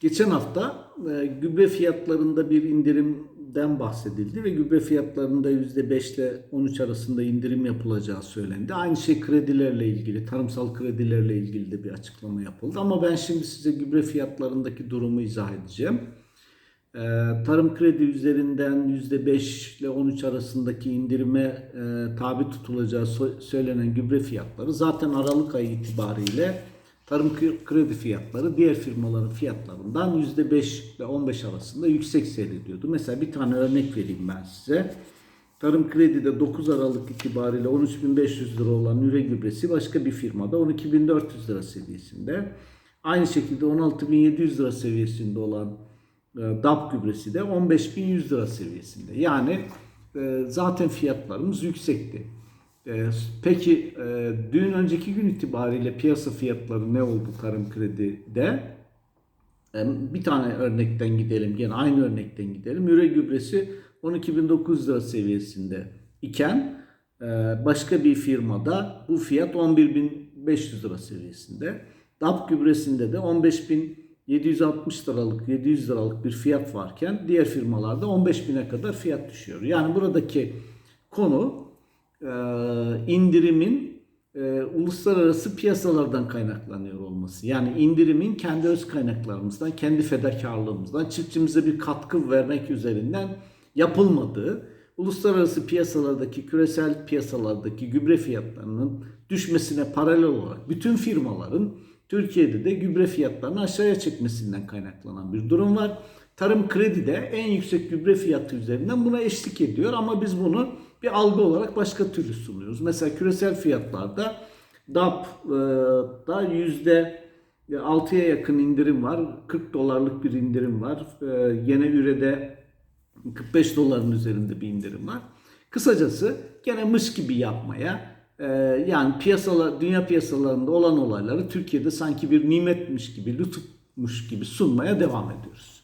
Geçen hafta e, gübre fiyatlarında bir indirimden bahsedildi ve gübre fiyatlarında %5 ile 13 arasında indirim yapılacağı söylendi. Aynı şey kredilerle ilgili, tarımsal kredilerle ilgili de bir açıklama yapıldı. Ama ben şimdi size gübre fiyatlarındaki durumu izah edeceğim. E, tarım kredi üzerinden %5 ile 13 arasındaki indirime e, tabi tutulacağı so- söylenen gübre fiyatları zaten Aralık ayı itibariyle tarım kre- kredi fiyatları diğer firmaların fiyatlarından %5 ile 15 arasında yüksek seyrediyordu. Mesela bir tane örnek vereyim ben size. Tarım Kredi'de 9 Aralık itibariyle 13.500 lira olan üre gübresi başka bir firmada 12.400 lira seviyesinde. Aynı şekilde 16.700 lira seviyesinde olan e, DAP gübresi de 15.100 lira seviyesinde. Yani e, zaten fiyatlarımız yüksekti. E, Peki e, dün önceki gün itibariyle piyasa fiyatları ne oldu tarım kredide? Bir tane örnekten gidelim, gene aynı örnekten gidelim. Üre gübresi 12.900 lira seviyesinde iken e, başka bir firmada bu fiyat 11.500 lira seviyesinde. DAP gübresinde de 15.760 liralık, 700 liralık bir fiyat varken diğer firmalarda 15.000'e kadar fiyat düşüyor. Yani buradaki konu indirimin e, uluslararası piyasalardan kaynaklanıyor olması. Yani indirimin kendi öz kaynaklarımızdan, kendi fedakarlığımızdan, çiftçimize bir katkı vermek üzerinden yapılmadığı, uluslararası piyasalardaki, küresel piyasalardaki gübre fiyatlarının düşmesine paralel olarak bütün firmaların Türkiye'de de gübre fiyatlarını aşağıya çekmesinden kaynaklanan bir durum var. Tarım kredi de en yüksek gübre fiyatı üzerinden buna eşlik ediyor ama biz bunu bir algı olarak başka türlü sunuyoruz. Mesela küresel fiyatlarda DAP'da yüzde 6'ya yakın indirim var. 40 dolarlık bir indirim var. Ee, Yine ürede 45 doların üzerinde bir indirim var. Kısacası gene mış gibi yapmaya e, yani piyasalar, dünya piyasalarında olan olayları Türkiye'de sanki bir nimetmiş gibi, lütufmuş gibi sunmaya devam ediyoruz.